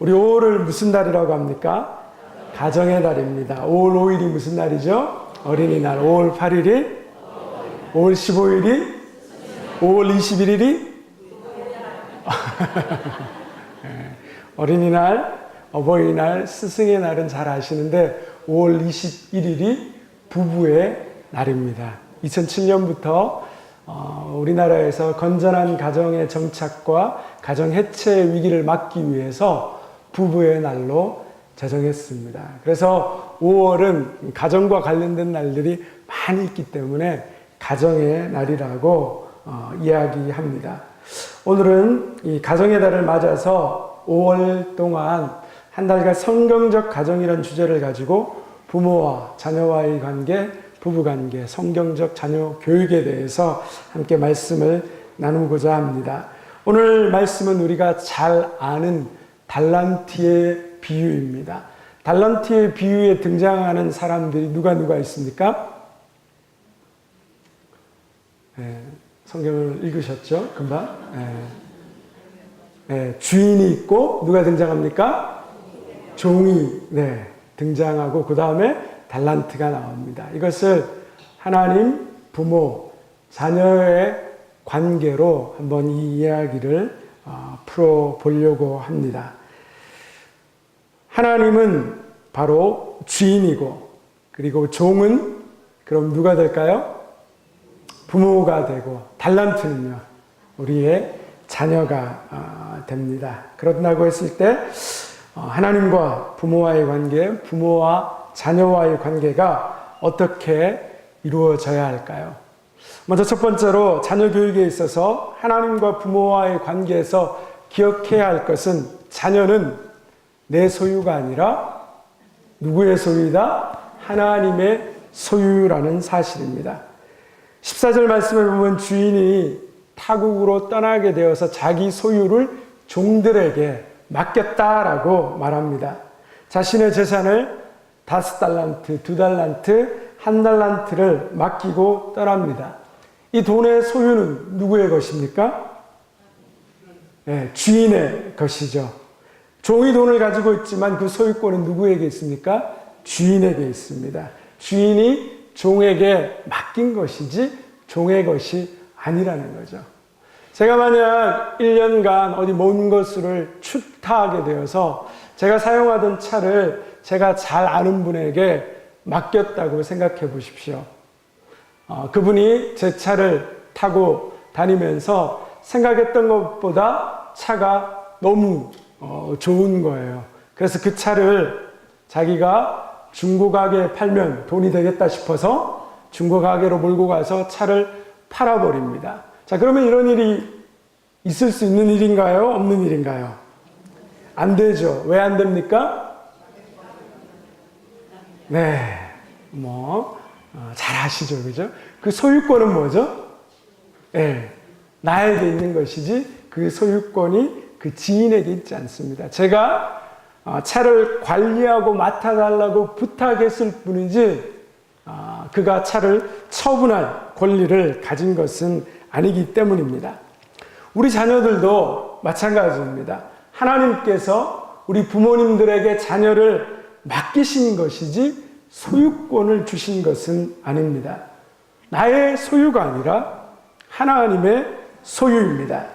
우리 5월을 무슨 달이라고 합니까? 가정의 달입니다. 5월 5일이 무슨 날이죠? 어린이날. 5월 8일이? 5월 15일이? 5월 21일이? 어린이날, 어버이날, 스승의 날은 잘 아시는데 5월 21일이 부부의 날입니다. 2007년부터 어, 우리나라에서 건전한 가정의 정착과 가정 해체의 위기를 막기 위해서 부부의 날로 제정했습니다. 그래서 5월은 가정과 관련된 날들이 많이 있기 때문에 가정의 날이라고 어, 이야기합니다. 오늘은 이 가정의 달을 맞아서 5월 동안 한 달간 성경적 가정이라는 주제를 가지고 부모와 자녀와의 관계, 부부 관계, 성경적 자녀 교육에 대해서 함께 말씀을 나누고자 합니다. 오늘 말씀은 우리가 잘 아는 달란트의 비유입니다. 달란트의 비유에 등장하는 사람들이 누가 누가 있습니까? 네, 성경을 읽으셨죠? 금방? 네. 네, 주인이 있고 누가 등장합니까? 종이 네, 등장하고 그 다음에 달란트가 나옵니다. 이것을 하나님, 부모, 자녀의 관계로 한번 이 이야기를 어, 풀어 보려고 합니다. 하나님은 바로 주인이고 그리고 종은 그럼 누가 될까요? 부모가 되고 달란트는요 우리의 자녀가 어, 됩니다. 그렇다고 했을 때 어, 하나님과 부모와의 관계, 부모와 자녀와의 관계가 어떻게 이루어져야 할까요? 먼저 첫 번째로 자녀 교육에 있어서 하나님과 부모와의 관계에서 기억해야 할 것은 자녀는 내 소유가 아니라 누구의 소유이다? 하나님의 소유라는 사실입니다. 14절 말씀에 보면 주인이 타국으로 떠나게 되어서 자기 소유를 종들에게 맡겼다라고 말합니다. 자신의 재산을 다섯 달란트, 두 달란트, 한 달란트를 맡기고 떠납니다. 이 돈의 소유는 누구의 것입니까? 네, 주인의 것이죠. 종이 돈을 가지고 있지만 그 소유권은 누구에게 있습니까? 주인에게 있습니다. 주인이 종에게 맡긴 것이지 종의 것이 아니라는 거죠. 제가 만약 1년간 어디 먼 곳을 출타하게 되어서 제가 사용하던 차를 제가 잘 아는 분에게 맡겼다고 생각해 보십시오. 어, 그분이 제 차를 타고 다니면서 생각했던 것보다 차가 너무 어, 좋은 거예요. 그래서 그 차를 자기가 중고 가게에 팔면 돈이 되겠다 싶어서 중고 가게로 몰고 가서 차를 팔아 버립니다. 자, 그러면 이런 일이 있을 수 있는 일인가요? 없는 일인가요? 안 되죠. 왜 안 됩니까? 네, 뭐, 어, 잘 아시죠. 그죠? 그 소유권은 뭐죠? 예, 네, 나에게 있는 것이지 그 소유권이 그 지인에게 있지 않습니다. 제가 어, 차를 관리하고 맡아달라고 부탁했을 뿐이지, 어, 그가 차를 처분할 권리를 가진 것은 아니기 때문입니다. 우리 자녀들도 마찬가지입니다. 하나님께서 우리 부모님들에게 자녀를 맡기신 것이지 소유권을 주신 것은 아닙니다. 나의 소유가 아니라 하나님의 소유입니다.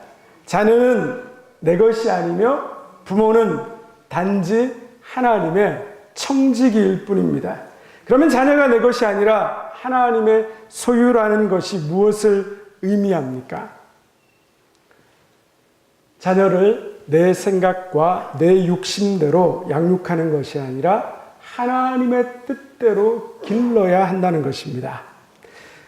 자녀는 내 것이 아니며 부모는 단지 하나님의 청지기일 뿐입니다. 그러면 자녀가 내 것이 아니라 하나님의 소유라는 것이 무엇을 의미합니까? 자녀를 내 생각과 내 육신대로 양육하는 것이 아니라 하나님의 뜻대로 길러야 한다는 것입니다.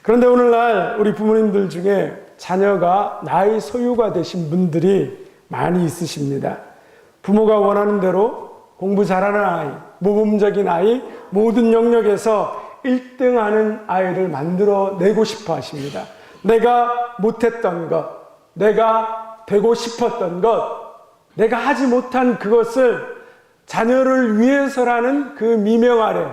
그런데 오늘날 우리 부모님들 중에 자녀가 나의 소유가 되신 분들이 많이 있으십니다. 부모가 원하는 대로 공부 잘하는 아이, 모범적인 아이, 모든 영역에서 1등 하는 아이를 만들어 내고 싶어 하십니다. 내가 못했던 것, 내가 되고 싶었던 것, 내가 하지 못한 그것을 자녀를 위해서라는 그 미명 아래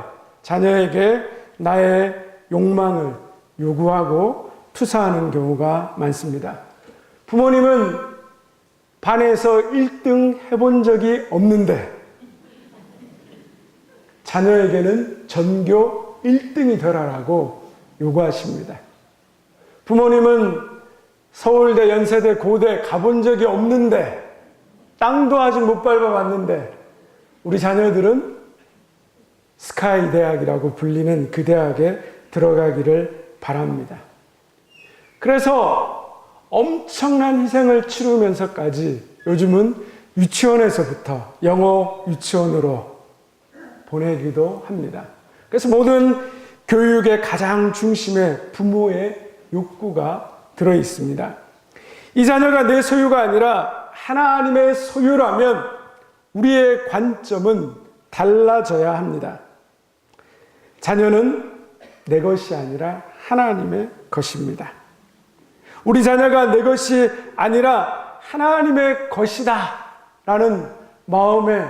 자녀에게 나의 욕망을 요구하고 투사하는 경우가 많습니다. 부모님은 반에서 1등 해본 적이 없는데 자녀에게는 전교 1등이 되라라고 요구하십니다. 부모님은 서울대, 연세대, 고대 가본 적이 없는데 땅도 아직 못 밟아봤는데 우리 자녀들은 스카이 대학이라고 불리는 그 대학에 들어가기를 바랍니다. 그래서 엄청난 희생을 치르면서까지 요즘은 유치원에서부터 영어 유치원으로 보내기도 합니다. 그래서 모든 교육의 가장 중심에 부모의 욕구가 들어 있습니다. 이 자녀가 내 소유가 아니라 하나님의 소유라면 우리의 관점은 달라져야 합니다. 자녀는 내 것이 아니라 하나님의 것입니다. 우리 자녀가 내 것이 아니라 하나님의 것이다. 라는 마음의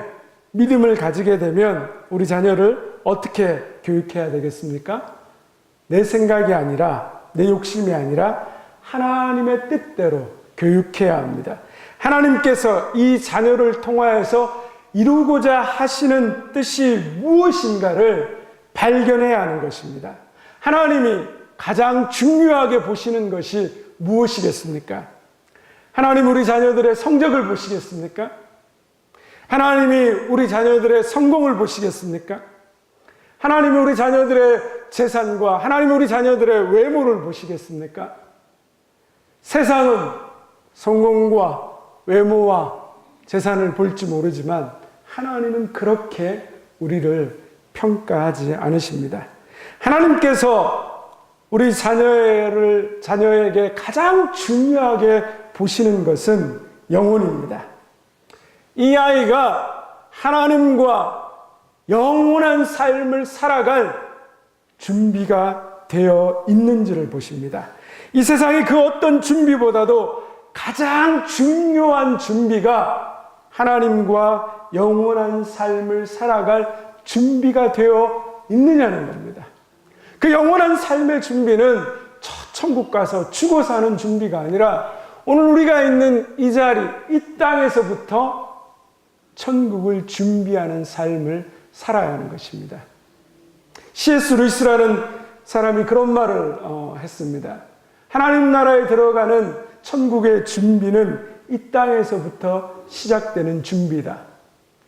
믿음을 가지게 되면 우리 자녀를 어떻게 교육해야 되겠습니까? 내 생각이 아니라, 내 욕심이 아니라 하나님의 뜻대로 교육해야 합니다. 하나님께서 이 자녀를 통하여서 이루고자 하시는 뜻이 무엇인가를 발견해야 하는 것입니다. 하나님이 가장 중요하게 보시는 것이 무엇이겠습니까? 하나님 우리 자녀들의 성적을 보시겠습니까? 하나님이 우리 자녀들의 성공을 보시겠습니까? 하나님이 우리 자녀들의 재산과 하나님이 우리 자녀들의 외모를 보시겠습니까? 세상은 성공과 외모와 재산을 볼지 모르지만 하나님은 그렇게 우리를 평가하지 않으십니다. 하나님께서 우리 자녀를, 자녀에게 가장 중요하게 보시는 것은 영혼입니다. 이 아이가 하나님과 영원한 삶을 살아갈 준비가 되어 있는지를 보십니다. 이 세상의 그 어떤 준비보다도 가장 중요한 준비가 하나님과 영원한 삶을 살아갈 준비가 되어 있느냐는 겁니다. 그 영원한 삶의 준비는 저 천국 가서 죽어 사는 준비가 아니라 오늘 우리가 있는 이 자리, 이 땅에서부터 천국을 준비하는 삶을 살아야 하는 것입니다. C.S. 루이스라는 사람이 그런 말을 어, 했습니다. 하나님 나라에 들어가는 천국의 준비는 이 땅에서부터 시작되는 준비다.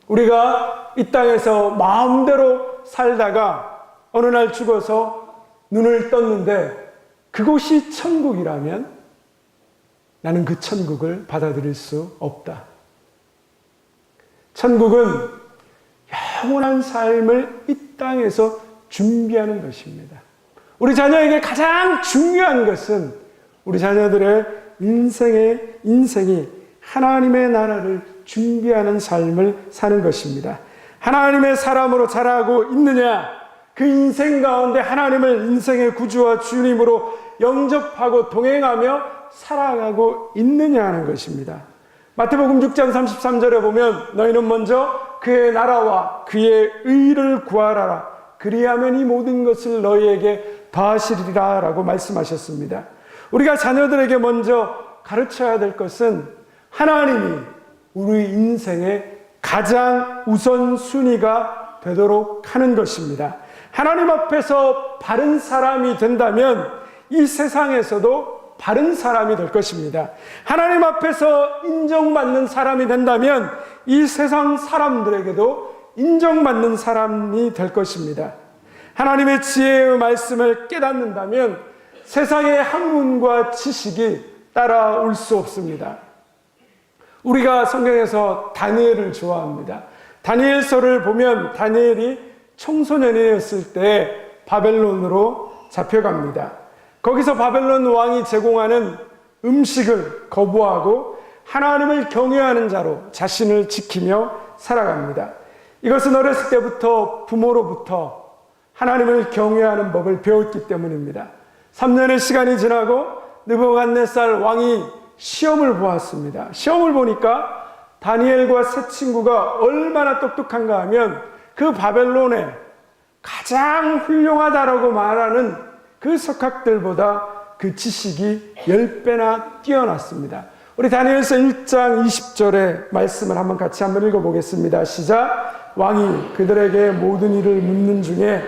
우리가 이 땅에서 마음대로 살다가 어느 날 죽어서 눈을 떴는데 그곳이 천국이라면 나는 그 천국을 받아들일 수 없다. 천국은 영원한 삶을 이 땅에서 준비하는 것입니다. 우리 자녀에게 가장 중요한 것은 우리 자녀들의 인생의 인생이 하나님의 나라를 준비하는 삶을 사는 것입니다. 하나님의 사람으로 자라고 있느냐? 그 인생 가운데 하나님을 인생의 구주와 주님으로 영접하고 동행하며 살아가고 있느냐 하는 것입니다. 마태복음 6장 33절에 보면 너희는 먼저 그의 나라와 그의 의를 구하라. 그리하면 이 모든 것을 너희에게 더하시리라 라고 말씀하셨습니다. 우리가 자녀들에게 먼저 가르쳐야 될 것은 하나님이 우리 인생의 가장 우선순위가 되도록 하는 것입니다. 하나님 앞에서 바른 사람이 된다면 이 세상에서도 바른 사람이 될 것입니다. 하나님 앞에서 인정받는 사람이 된다면 이 세상 사람들에게도 인정받는 사람이 될 것입니다. 하나님의 지혜의 말씀을 깨닫는다면 세상의 학문과 지식이 따라올 수 없습니다. 우리가 성경에서 다니엘을 좋아합니다. 다니엘서를 보면 다니엘이 청소년이었을 때 바벨론으로 잡혀갑니다. 거기서 바벨론 왕이 제공하는 음식을 거부하고 하나님을 경외하는 자로 자신을 지키며 살아갑니다. 이것은 어렸을 때부터 부모로부터 하나님을 경외하는 법을 배웠기 때문입니다. 3년의 시간이 지나고 느부갓네살 왕이 시험을 보았습니다. 시험을 보니까 다니엘과 세 친구가 얼마나 똑똑한가 하면 그 바벨론에 가장 훌륭하다라고 말하는 그 석학들보다 그 지식이 10배나 뛰어났습니다. 우리 다니엘서 1장 20절의 말씀을 한번 같이 한번 읽어보겠습니다. 시작. 왕이 그들에게 모든 일을 묻는 중에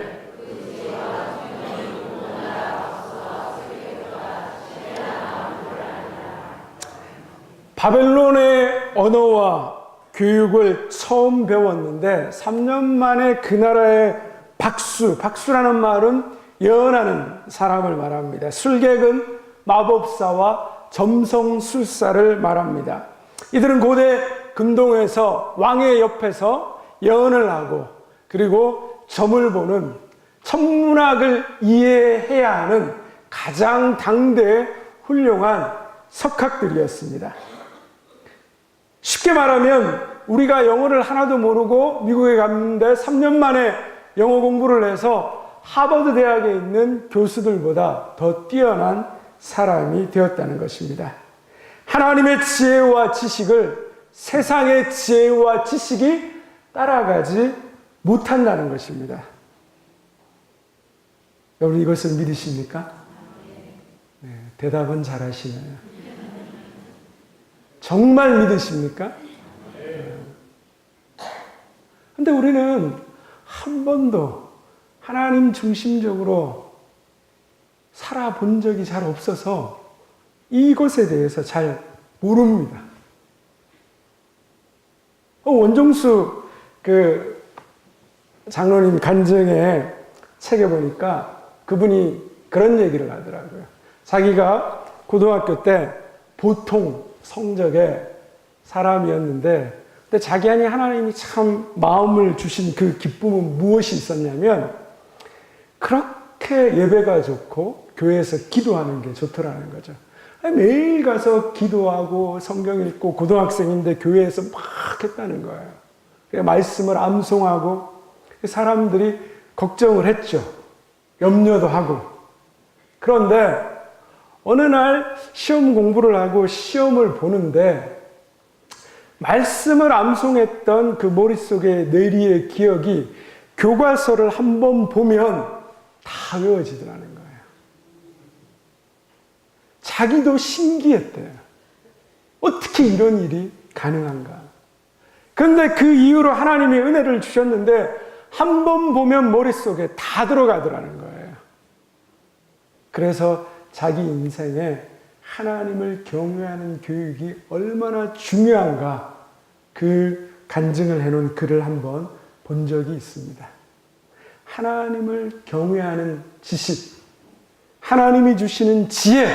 바벨론의 언어와 교육을 처음 배웠는데 3년 만에 그 나라의 박수, 박수라는 말은 예언하는 사람을 말합니다. 술객은 마법사와 점성술사를 말합니다. 이들은 고대 금동에서 왕의 옆에서 예언을 하고 그리고 점을 보는 천문학을 이해해야 하는 가장 당대의 훌륭한 석학들이었습니다. 쉽게 말하면 우리가 영어를 하나도 모르고 미국에 갔는데 3년 만에 영어 공부를 해서 하버드 대학에 있는 교수들보다 더 뛰어난 사람이 되었다는 것입니다. 하나님의 지혜와 지식을 세상의 지혜와 지식이 따라가지 못한다는 것입니다. 여러분 이것을 믿으십니까? 네, 대답은 잘하시네요. 정말 믿으십니까? 근데 우리는 한 번도 하나님 중심적으로 살아본 적이 잘 없어서 이것에 대해서 잘 모릅니다. 어, 원종수 그 장로님 간증에 책에 보니까 그분이 그런 얘기를 하더라고요. 자기가 고등학교 때 보통 성적의 사람이었는데 근데 자기 안에 하나님이 참 마음을 주신 그 기쁨은 무엇이 있었냐면 그렇게 예배가 좋고 교회에서 기도하는 게 좋더라는 거죠. 매일 가서 기도하고 성경 읽고 고등학생인데 교회에서 막 했다는 거예요. 말씀을 암송하고 사람들이 걱정을 했죠. 염려도 하고. 그런데 어느 날 시험 공부를 하고 시험을 보는데 말씀을 암송했던 그 머릿속에 뇌리의 기억이 교과서를 한번 보면 다 외워지더라는 거예요. 자기도 신기했대요. 어떻게 이런 일이 가능한가? 그런데 그 이후로 하나님이 은혜를 주셨는데 한 번 보면 머릿속에 다 들어가더라는 거예요. 그래서 자기 인생에 하나님을 경외하는 교육이 얼마나 중요한가 그 간증을 해놓은 글을 한번 본 적이 있습니다. 하나님을 경외하는 지식, 하나님이 주시는 지혜,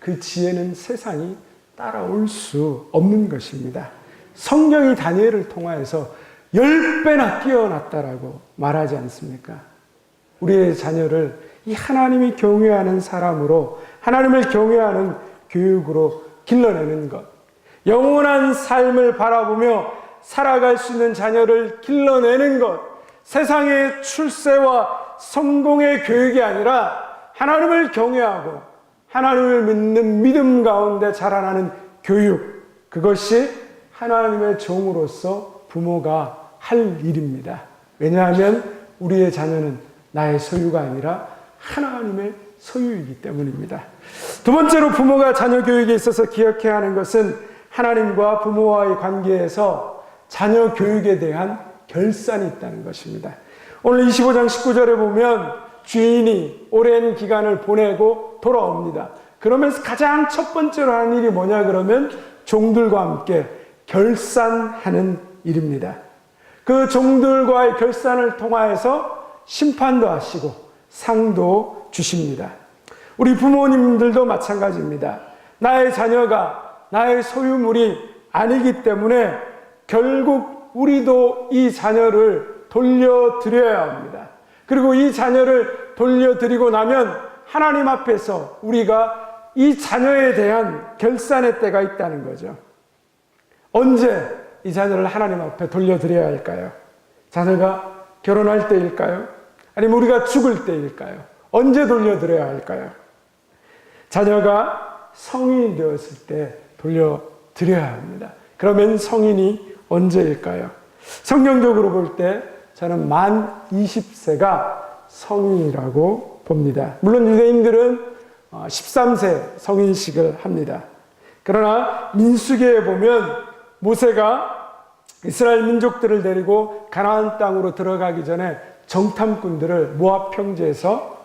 그 지혜는 세상이 따라올 수 없는 것입니다. 성경이 다니엘을 통하여서 열 배나 뛰어났다라고 말하지 않습니까? 우리의 자녀를 이 하나님이 경외하는 사람으로 하나님을 경외하는 교육으로 길러내는 것. 영원한 삶을 바라보며 살아갈 수 있는 자녀를 길러내는 것. 세상의 출세와 성공의 교육이 아니라 하나님을 경외하고 하나님을 믿는 믿음 가운데 자라나는 교육. 그것이 하나님의 종으로서 부모가 할 일입니다. 왜냐하면 우리의 자녀는 나의 소유가 아니라 하나님의 소유이기 때문입니다. 두 번째로 부모가 자녀 교육에 있어서 기억해야 하는 것은 하나님과 부모와의 관계에서 자녀 교육에 대한 결산이 있다는 것입니다. 오늘 25장 19절에 보면 주인이 오랜 기간을 보내고 돌아옵니다. 그러면서 가장 첫 번째로 하는 일이 뭐냐 그러면 종들과 함께 결산하는 일입니다. 그 종들과의 결산을 통하여서 심판도 하시고 상도 주십니다. 우리 부모님들도 마찬가지입니다. 나의 자녀가 나의 소유물이 아니기 때문에 결국 우리도 이 자녀를 돌려드려야 합니다. 그리고 이 자녀를 돌려드리고 나면 하나님 앞에서 우리가 이 자녀에 대한 결산의 때가 있다는 거죠. 언제 이 자녀를 하나님 앞에 돌려드려야 할까요? 자녀가 결혼할 때일까요? 아니면 우리가 죽을 때일까요? 언제 돌려드려야 할까요? 자녀가 성인이 되었을 때 돌려드려야 합니다. 그러면 성인이 언제일까요? 성경적으로 볼 때 저는 만 20세가 성인이라고 봅니다. 물론 유대인들은 13세 성인식을 합니다. 그러나 민수기에 보면 모세가 이스라엘 민족들을 데리고 가나안 땅으로 들어가기 전에 정탐꾼들을 모압 평지에서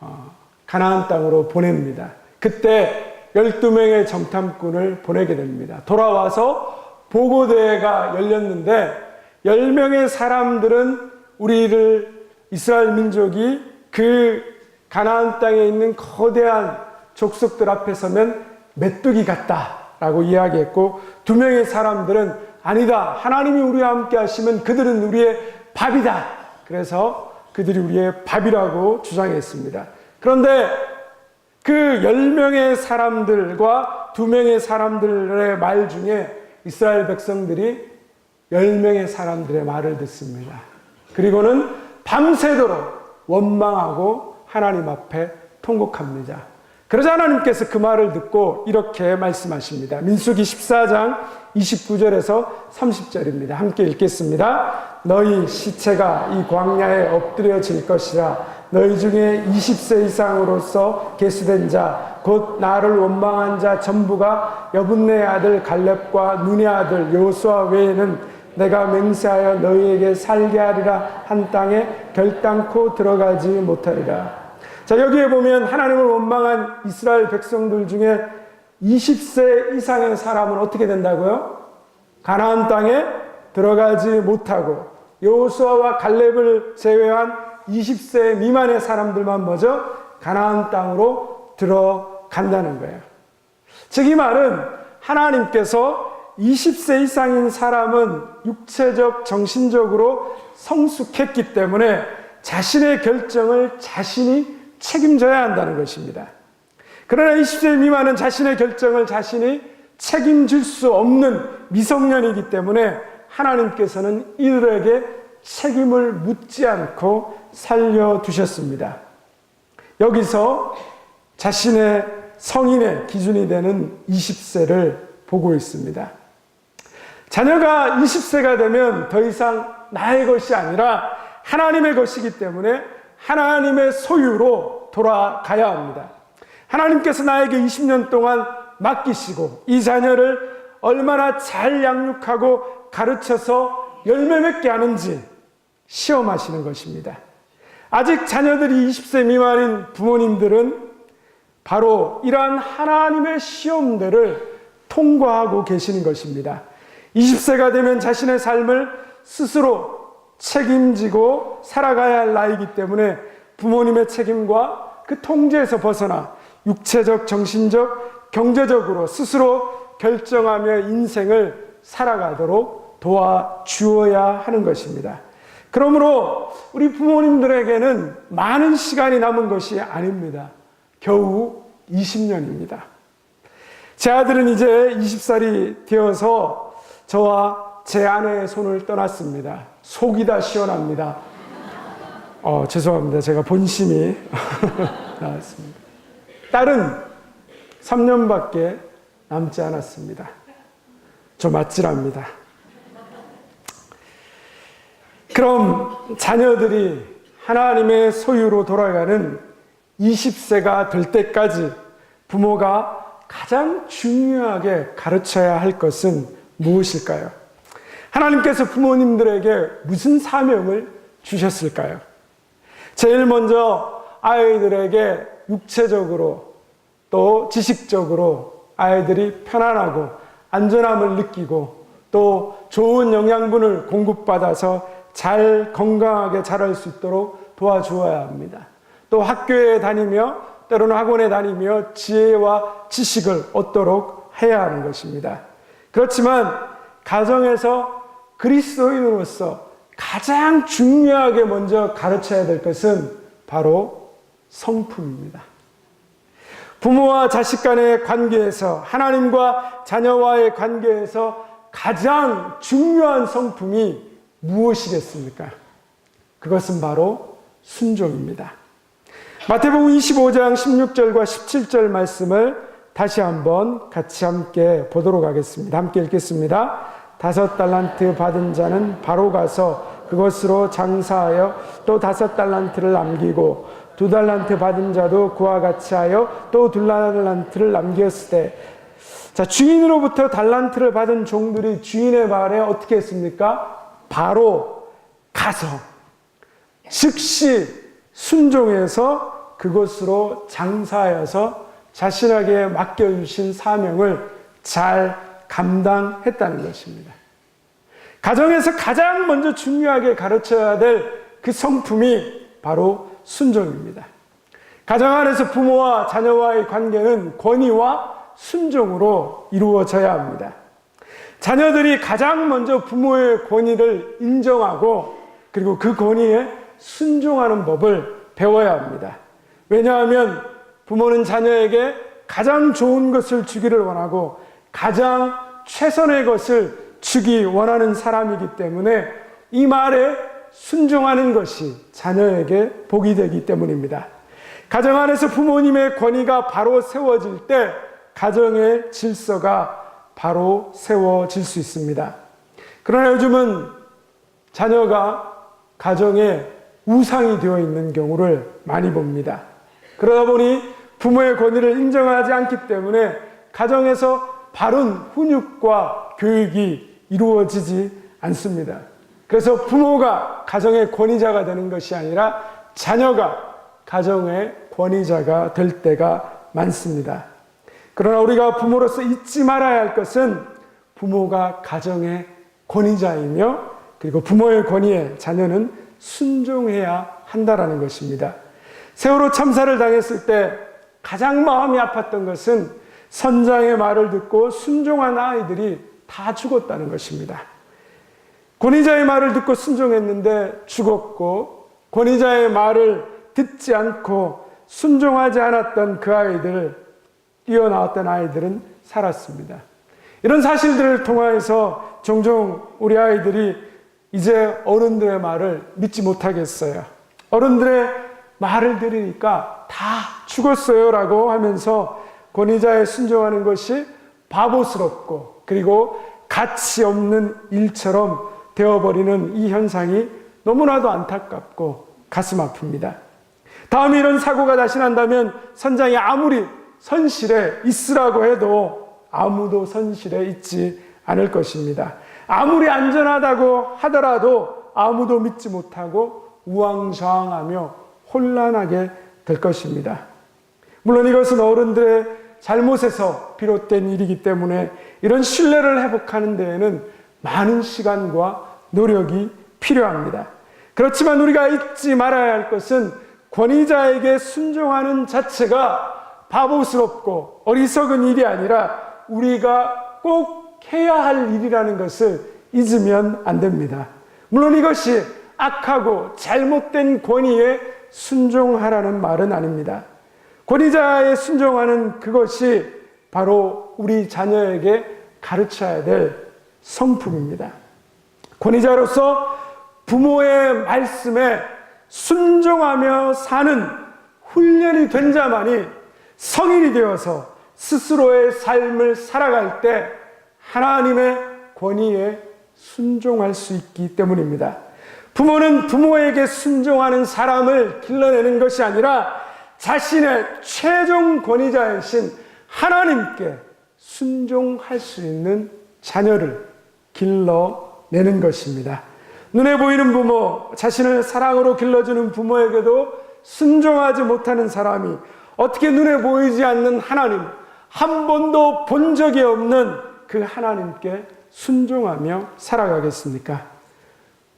어, 가나안 땅으로 보냅니다. 그때 12명의 정탐꾼을 보내게 됩니다. 돌아와서 보고대회가 열렸는데 10명의 사람들은 우리를 이스라엘 민족이 그 가나안 땅에 있는 거대한 족속들 앞에 서면 메뚜기 같다라고 이야기했고 두 명의 사람들은 아니다. 하나님이 우리와 함께 하시면 그들은 우리의 밥이다. 그래서 그들이 우리의 밥이라고 주장했습니다. 그런데 그 10명의 사람들과 2명의 사람들의 말 중에 이스라엘 백성들이 10명의 사람들의 말을 듣습니다. 그리고는 밤새도록 원망하고 하나님 앞에 통곡합니다. 그러자 하나님께서 그 말을 듣고 이렇게 말씀하십니다. 민수기 14장 29절에서 30절입니다. 함께 읽겠습니다. 너희 시체가 이 광야에 엎드려질 것이라 너희 중에 20세 이상으로서 계수된 자, 곧 나를 원망한 자 전부가 여분네 아들 갈렙과 눈의 아들 요수아 외에는 내가 맹세하여 너희에게 살게 하리라 한 땅에 결단코 들어가지 못하리라. 자, 여기에 보면 하나님을 원망한 이스라엘 백성들 중에 20세 이상의 사람은 어떻게 된다고요? 가나안 땅에 들어가지 못하고 여호수아와 갈렙을 제외한 20세 미만의 사람들만 먼저 가나안 땅으로 들어간다는 거예요. 즉 이 말은 하나님께서 20세 이상인 사람은 육체적, 정신적으로 성숙했기 때문에 자신의 결정을 자신이 책임져야 한다는 것입니다. 그러나 20세 미만은 자신의 결정을 자신이 책임질 수 없는 미성년이기 때문에 하나님께서는 이들에게 책임을 묻지 않고 살려두셨습니다. 여기서 자신의 성인의 기준이 되는 20세를 보고 있습니다. 자녀가 20세가 되면 더 이상 나의 것이 아니라 하나님의 것이기 때문에 하나님의 소유로 돌아가야 합니다. 하나님께서 나에게 20년 동안 맡기시고 이 자녀를 얼마나 잘 양육하고 가르쳐서 열매 맺게 하는지 시험하시는 것입니다. 아직 자녀들이 20세 미만인 부모님들은 바로 이러한 하나님의 시험들을 통과하고 계시는 것입니다. 20세가 되면 자신의 삶을 스스로 책임지고 살아가야 할 나이기 때문에 부모님의 책임과 그 통제에서 벗어나 육체적, 정신적, 경제적으로 스스로 결정하며 인생을 살아가도록 도와주어야 하는 것입니다. 그러므로 우리 부모님들에게는 많은 시간이 남은 것이 아닙니다. 겨우 20년입니다. 제 아들은 이제 20살이 되어서 저와 제 아내의 손을 떠났습니다. 속이 다 시원합니다. 어, 죄송합니다. 제가 본심이 나왔습니다. 딸은 3년밖에 남지 않았습니다. 저 맞질합니다. 그럼 자녀들이 하나님의 소유로 돌아가는 20세가 될 때까지 부모가 가장 중요하게 가르쳐야 할 것은 무엇일까요? 하나님께서 부모님들에게 무슨 사명을 주셨을까요? 제일 먼저 아이들에게 육체적으로 또 지식적으로 아이들이 편안하고 안전함을 느끼고 또 좋은 영양분을 공급받아서 잘 건강하게 자랄 수 있도록 도와주어야 합니다. 또 학교에 다니며 때로는 학원에 다니며 지혜와 지식을 얻도록 해야 하는 것입니다. 그렇지만 가정에서 그리스도인으로서 가장 중요하게 먼저 가르쳐야 될 것은 바로 성품입니다. 부모와 자식 간의 관계에서 하나님과 자녀와의 관계에서 가장 중요한 성품이 무엇이겠습니까? 그것은 바로 순종입니다. 마태복음 25장 16절과 17절 말씀을 다시 한번 같이 함께 보도록 하겠습니다. 함께 읽겠습니다. 다섯 달란트 받은 자는 바로 가서 그것으로 장사하여 또 다섯 달란트를 남기고 두 달란트 받은 자도 그와 같이 하여 또 두 달란트를 남겼을 때 자, 주인으로부터 달란트를 받은 종들이 주인의 말에 어떻게 했습니까? 바로 가서 즉시 순종해서 그것으로 장사하여서 자신에게 맡겨주신 사명을 잘 감당했다는 것입니다. 가정에서 가장 먼저 중요하게 가르쳐야 될 그 성품이 바로 순종입니다. 가정 안에서 부모와 자녀와의 관계는 권위와 순종으로 이루어져야 합니다. 자녀들이 가장 먼저 부모의 권위를 인정하고 그리고 그 권위에 순종하는 법을 배워야 합니다. 왜냐하면 부모는 자녀에게 가장 좋은 것을 주기를 원하고 가장 최선의 것을 주기 원하는 사람이기 때문에 이 말에 순종하는 것이 자녀에게 복이 되기 때문입니다. 가정 안에서 부모님의 권위가 바로 세워질 때 가정의 질서가 바로 세워질 수 있습니다. 그러나 요즘은 자녀가 가정에 우상이 되어 있는 경우를 많이 봅니다. 그러다 보니 부모의 권위를 인정하지 않기 때문에 가정에서 바른 훈육과 교육이 이루어지지 않습니다. 그래서 부모가 가정의 권위자가 되는 것이 아니라 자녀가 가정의 권위자가 될 때가 많습니다. 그러나 우리가 부모로서 잊지 말아야 할 것은 부모가 가정의 권위자이며 그리고 부모의 권위에 자녀는 순종해야 한다라는 것입니다. 세월호 참사를 당했을 때 가장 마음이 아팠던 것은 선장의 말을 듣고 순종한 아이들이 다 죽었다는 것입니다. 권위자의 말을 듣고 순종했는데 죽었고 권위자의 말을 듣지 않고 순종하지 않았던 그 아이들 뛰어나왔던 아이들은 살았습니다. 이런 사실들을 통하여서 종종 우리 아이들이 이제 어른들의 말을 믿지 못하겠어요. 어른들의 말을 들으니까 다 죽었어요 라고 하면서 권위자에 순종하는 것이 바보스럽고 그리고 가치 없는 일처럼 되어버리는 이 현상이 너무나도 안타깝고 가슴 아픕니다. 다음에 이런 사고가 다시 난다면 선장이 아무리 선실에 있으라고 해도 아무도 선실에 있지 않을 것입니다. 아무리 안전하다고 하더라도 아무도 믿지 못하고 우왕좌왕하며 혼란하게 될 것입니다. 물론 이것은 어른들의 잘못에서 비롯된 일이기 때문에 이런 신뢰를 회복하는 데에는 많은 시간과 노력이 필요합니다. 그렇지만 우리가 잊지 말아야 할 것은 권위자에게 순종하는 자체가 바보스럽고 어리석은 일이 아니라 우리가 꼭 해야 할 일이라는 것을 잊으면 안 됩니다. 물론 이것이 악하고 잘못된 권위에 순종하라는 말은 아닙니다. 권위자에 순종하는 그것이 바로 우리 자녀에게 가르쳐야 될 성품입니다. 권위자로서 부모의 말씀에 순종하며 사는 훈련이 된 자만이 성인이 되어서 스스로의 삶을 살아갈 때 하나님의 권위에 순종할 수 있기 때문입니다. 부모는 부모에게 순종하는 사람을 길러내는 것이 아니라 자신의 최종 권위자이신 하나님께 순종할 수 있는 자녀를 길러 내는 것입니다. 눈에 보이는 부모, 자신을 사랑으로 길러주는 부모에게도 순종하지 못하는 사람이 어떻게 눈에 보이지 않는 하나님, 한 번도 본 적이 없는 그 하나님께 순종하며 살아가겠습니까?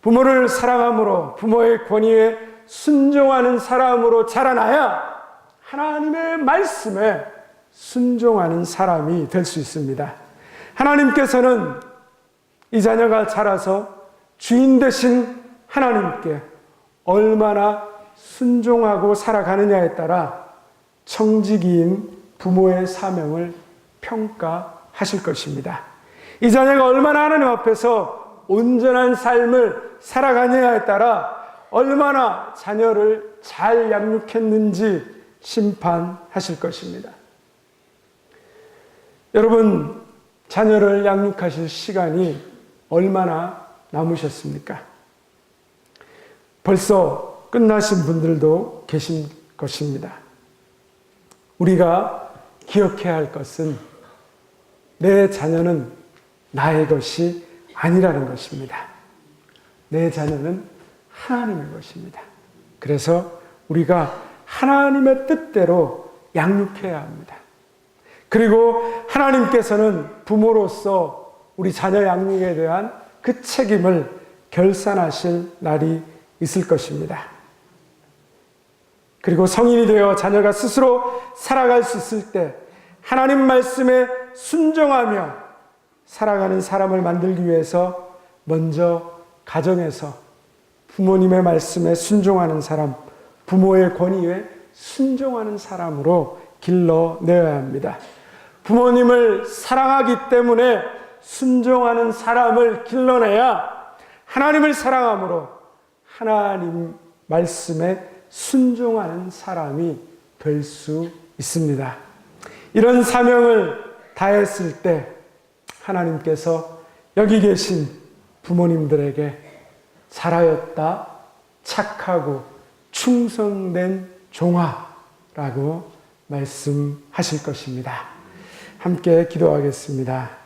부모를 사랑함으로 부모의 권위에 순종하는 사람으로 자라나야 하나님의 말씀에 순종하는 사람이 될 수 있습니다. 하나님께서는 이 자녀가 자라서 주인 되신 하나님께 얼마나 순종하고 살아가느냐에 따라 청지기인 부모의 사명을 평가하실 것입니다. 이 자녀가 얼마나 하나님 앞에서 온전한 삶을 살아가느냐에 따라 얼마나 자녀를 잘 양육했는지 심판하실 것입니다. 여러분, 자녀를 양육하실 시간이 얼마나 남으셨습니까? 벌써 끝나신 분들도 계신 것입니다. 우리가 기억해야 할 것은 내 자녀는 나의 것이 아니라는 것입니다. 내 자녀는 하나님의 것입니다. 그래서 우리가 하나님의 뜻대로 양육해야 합니다. 그리고 하나님께서는 부모로서 우리 자녀 양육에 대한 그 책임을 결산하실 날이 있을 것입니다. 그리고 성인이 되어 자녀가 스스로 살아갈 수 있을 때 하나님 말씀에 순종하며 살아가는 사람을 만들기 위해서 먼저 가정에서 부모님의 말씀에 순종하는 사람, 부모의 권위에 순종하는 사람으로 길러내야 합니다. 부모님을 사랑하기 때문에 순종하는 사람을 길러내야 하나님을 사랑함으로 하나님 말씀에 순종하는 사람이 될 수 있습니다. 이런 사명을 다했을 때 하나님께서 여기 계신 부모님들에게 잘하였다, 착하고 충성된 종아라고 말씀하실 것입니다. 함께 기도하겠습니다.